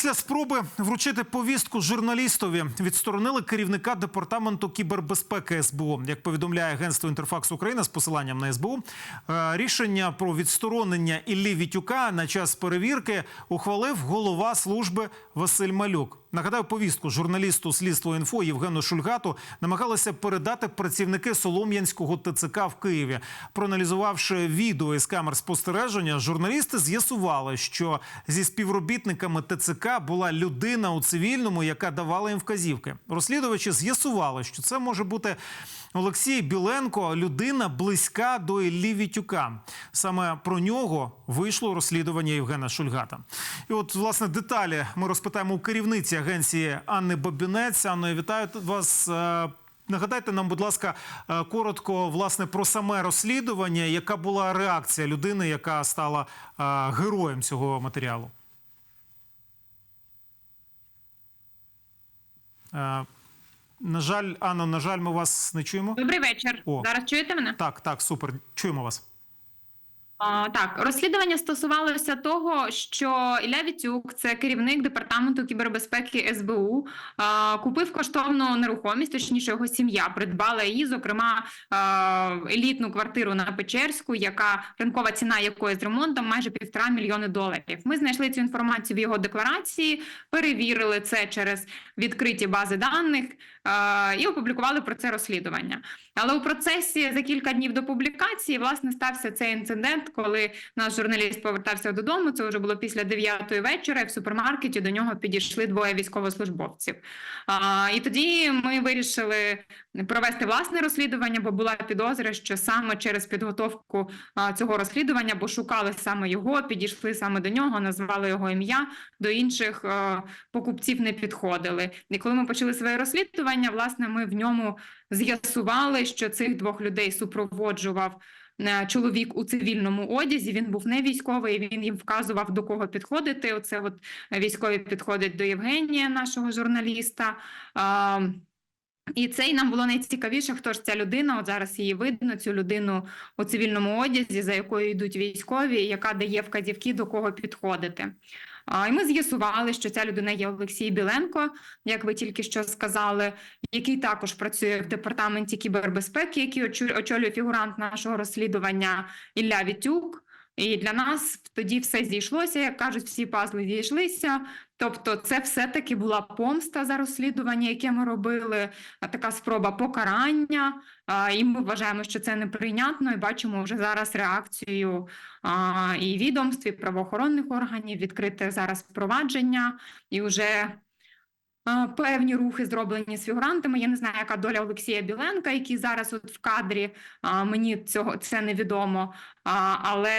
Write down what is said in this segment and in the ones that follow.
Після спроби вручити повістку журналістові відсторонили керівника департаменту кібербезпеки СБУ. Як повідомляє агентство Інтерфакс Україна з посиланням на СБУ, е, рішення про відсторонення Іллі Вітюка на час перевірки ухвалив голова служби Василь Малюк. Нагадаю, повістку журналісту слідство інфо Євгену Шульгату намагалися передати працівники Солом'янського ТЦК в Києві. Проаналізувавши відео із камер спостереження, журналісти з'ясували, що зі співробітниками ТЦК була людина у цивільному, яка давала їм вказівки. Розслідувачі з'ясували, що це може бути Олексій Біленко, людина близька до Іллі Вітюка. Саме про нього вийшло розслідування Євгена Шульгата. І от, власне, деталі ми розпитаємо у керівниці агенції Анни Бабінець. Анно, я вітаю вас. Е, Нагадайте нам, будь ласка, е, коротко власне про саме розслідування. Яка була реакція людини, яка стала е, героєм цього матеріалу? На жаль, Анно, на жаль, ми вас не чуємо. Добрий вечір. О. Зараз чуєте мене? Так, так, супер. Чуємо вас. Так, розслідування стосувалося того, що Ілля Вітюк, це керівник департаменту кібербезпеки СБУ, а, купив коштовну нерухомість, точніше його сім'я придбала її, зокрема а, елітну квартиру на Печерську, яка ринкова ціна якої з ремонтом майже півтора мільйони доларів. Ми знайшли цю інформацію в його декларації, перевірили це через відкриті бази даних а, і опублікували про це розслідування. Але у процесі за кілька днів до публікації власне стався цей інцидент, коли наш журналіст повертався додому. Це вже було після 9 вечора. і В супермаркеті до нього підійшли двоє військовослужбовців. А, і тоді ми вирішили провести власне розслідування, бо була підозра, що саме через підготовку цього розслідування, бо шукали саме його, підійшли саме до нього, назвали його ім'я, до інших покупців не підходили. І коли ми почали своє розслідування, власне, ми в ньому з'ясували, що цих двох людей супроводжував чоловік у цивільному одязі. Він був не військовий. Він їм вказував до кого підходити. Оце от військові підходять до Євгенія, нашого журналіста. І це і нам було найцікавіше, хто ж ця людина. От зараз її видно, цю людину у цивільному одязі, за якою йдуть військові, яка дає вказівки до кого підходити. І ми з'ясували, що ця людина є Олексій Біленко, як ви тільки що сказали, який також працює в департаменті кібербезпеки, який очолює фігурант нашого розслідування Ілля Вітюк. І для нас тоді все зійшлося, як кажуть, всі пазли зійшлися. Тобто, це все-таки була помста за розслідування, яке ми робили, така спроба покарання. І ми вважаємо, що це неприйнятно, і бачимо вже зараз реакцію і відомств, і правоохоронних органів, відкрите зараз провадження, і вже певні рухи зроблені з фігурантами. Я не знаю, яка доля Олексія Біленка, який зараз от в кадрі. Мені цього це невідомо. Але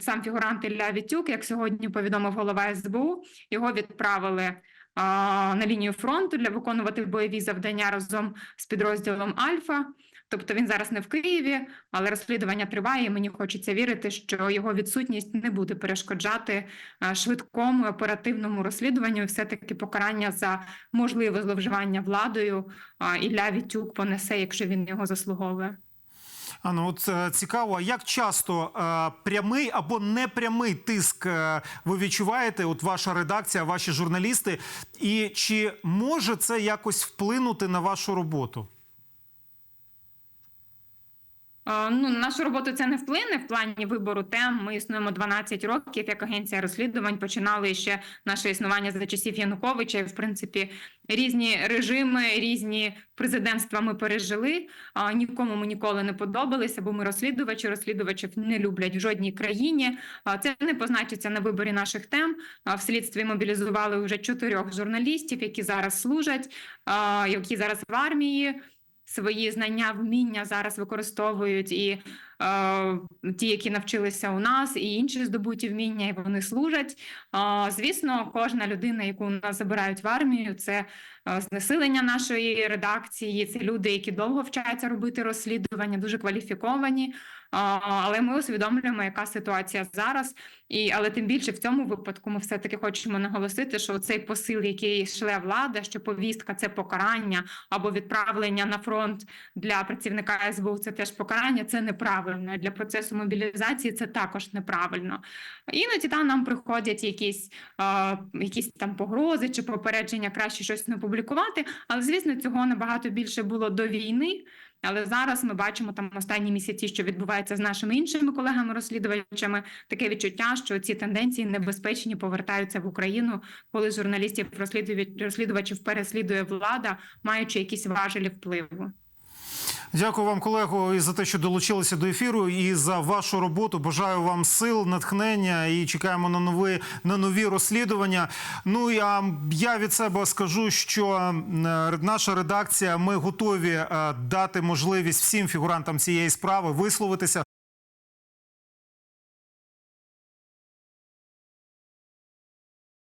сам фігурант Ілля Вітюк, як сьогодні повідомив голова СБУ, його відправили. На лінію фронту для виконувати бойові завдання разом з підрозділом Альфа. Тобто він зараз не в Києві, але розслідування триває. і Мені хочеться вірити, що його відсутність не буде перешкоджати е, швидкому оперативному розслідуванню. І все-таки покарання за можливе зловживання владою а, Ілля Вітюк понесе, якщо він його заслуговує. А ну от е, цікаво, як часто е, прямий або непрямий тиск е, ви відчуваєте? От ваша редакція, ваші журналісти, і чи може це якось вплинути на вашу роботу? Ну, на нашу роботу це не вплине в плані вибору тем. Ми існуємо 12 років як агенція розслідувань. Починали ще наше існування за часів Януковича. В принципі, різні режими, різні президентства ми пережили. Нікому ми ніколи не подобалися, бо ми розслідувачі. Розслідувачів не люблять в жодній країні. Це не позначиться на виборі наших тем. В слідстві мобілізували вже чотирьох журналістів, які зараз служать, які зараз в армії свої знання, вміння зараз використовують і ті, які навчилися у нас, і інші здобуті вміння, і вони служать. Е, звісно, кожна людина, яку у нас забирають в армію, це е, знесилення нашої редакції. Це люди, які довго вчаться робити розслідування, дуже кваліфіковані. Але ми усвідомлюємо, яка ситуація зараз, і але тим більше в цьому випадку ми все таки хочемо наголосити, що цей посил, який шле влада, що повістка це покарання або відправлення на фронт для працівника СБУ, це теж покарання, це неправильно. Неправильно. Для процесу мобілізації це також неправильно. Іноді там нам приходять якісь, е, якісь там погрози чи попередження краще щось не публікувати. Але звісно, цього набагато більше було до війни. Але зараз ми бачимо там останні місяці, що відбувається з нашими іншими колегами-розслідувачами, таке відчуття, що ці тенденції небезпечні повертаються в Україну, коли журналістів розслідувачів переслідує влада, маючи якісь важелі впливу. Дякую вам, колего, і за те, що долучилися до ефіру, і за вашу роботу. Бажаю вам сил, натхнення і чекаємо на нові, на нові розслідування. Ну я, я від себе скажу, що е, наша редакція ми готові е, дати можливість всім фігурантам цієї справи висловитися